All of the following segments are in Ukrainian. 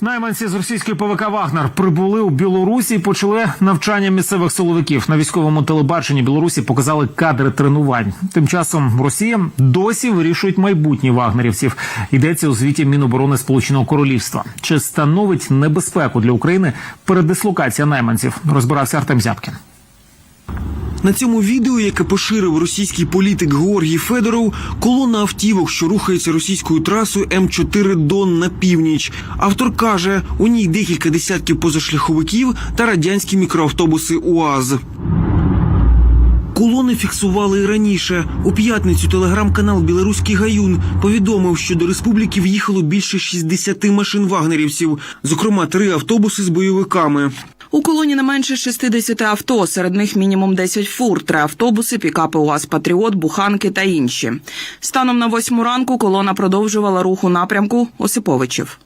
Найманці з російської ПВК Вагнер прибули у Білорусі і почали навчання місцевих силовиків. На військовому телебаченні Білорусі показали кадри тренувань. Тим часом Росія досі вирішують майбутнє вагнерівців. Йдеться у звіті Міноборони Сполученого Королівства. Чи становить небезпеку для України передислокація найманців? Розбирався Артем Зябкін. На цьому відео, яке поширив російський політик Георгій Федоров, колона автівок, що рухається російською трасою М4 Дон на північ. Автор каже, у ній декілька десятків позашляховиків та радянські мікроавтобуси УАЗ. Колони фіксували і раніше. У п'ятницю телеграм-канал Білоруський Гаюн повідомив, що до республіки в'їхало більше 60 машин вагнерівців, зокрема три автобуси з бойовиками. У колоні не менше 60 авто, серед них мінімум 10 фур, три автобуси, пікапи УАЗ Патріот, буханки та інші. Станом на восьму ранку колона продовжувала рух у напрямку Осиповичів.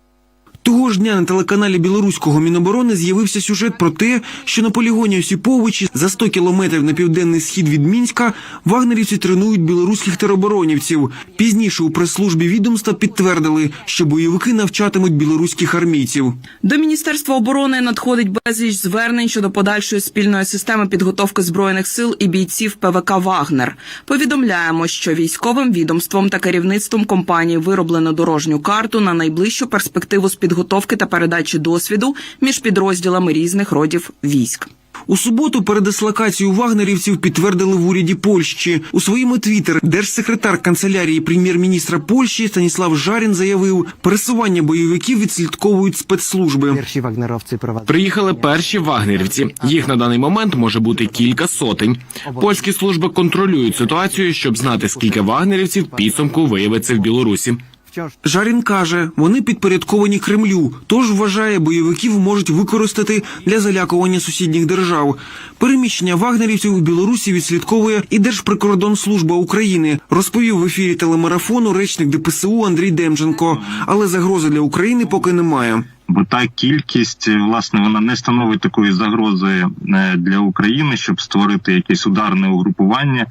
Того ж дня на телеканалі білоруського міноборони з'явився сюжет про те, що на полігоні Осіповичі за 100 кілометрів на південний схід від Мінська вагнерівці тренують білоруських тероборонівців. Пізніше у прес-службі відомства підтвердили, що бойовики навчатимуть білоруських армійців. До Міністерства оборони надходить безліч звернень щодо подальшої спільної системи підготовки збройних сил і бійців ПВК Вагнер. Повідомляємо, що військовим відомством та керівництвом компанії вироблено дорожню карту на найближчу перспективу з підготовки та передачі досвіду між підрозділами різних родів військ. У суботу передислокацію вагнерівців підтвердили в уряді Польщі. У своєму твіттер держсекретар канцелярії прем'єр-міністра Польщі Станіслав Жарін заявив, пересування бойовиків відслідковують спецслужби. Перші вагнеровці. Приїхали перші вагнерівці. Їх на даний момент може бути кілька сотень. Польські служби контролюють ситуацію, щоб знати, скільки вагнерівців підсумку виявиться в Білорусі. Жарін каже, вони підпорядковані Кремлю, тож вважає, бойовиків можуть використати для залякування сусідніх держав. Переміщення вагнерівців у Білорусі відслідковує і Держприкордонслужба України, розповів в ефірі телемарафону речник ДПСУ Андрій Демченко. Але загрози для України поки немає. бо та кількість власне вона не становить такої загрози е, для України, щоб створити якесь ударне угрупування.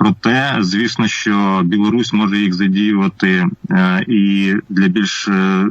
Проте, звісно, що Білорусь може їх задіювати е, і для більш е,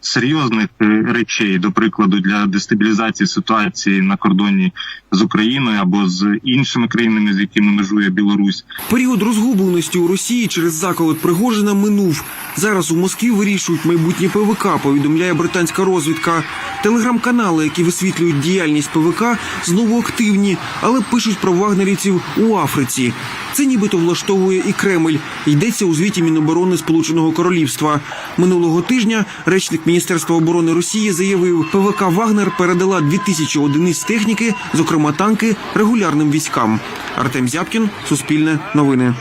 серйозних е, речей, до прикладу, для дестабілізації ситуації на кордоні з Україною або з іншими країнами, з якими межує Білорусь. Період розгубленості у Росії через заколот Пригожина минув. Зараз у Москві вирішують майбутнє ПВК, повідомляє британська розвідка. Телеграм-канали, які висвітлюють діяльність ПВК, знову активні, але пишуть про вагнерівців у Африці. Це нібито влаштовує і Кремль. Йдеться у звіті Міноборони Сполученого Королівства. Минулого тижня речник Міністерства оборони Росії заявив, ПВК Вагнер передала 2000 одиниць техніки, зокрема танки, регулярним військам. Артем Зябкін, Суспільне новини.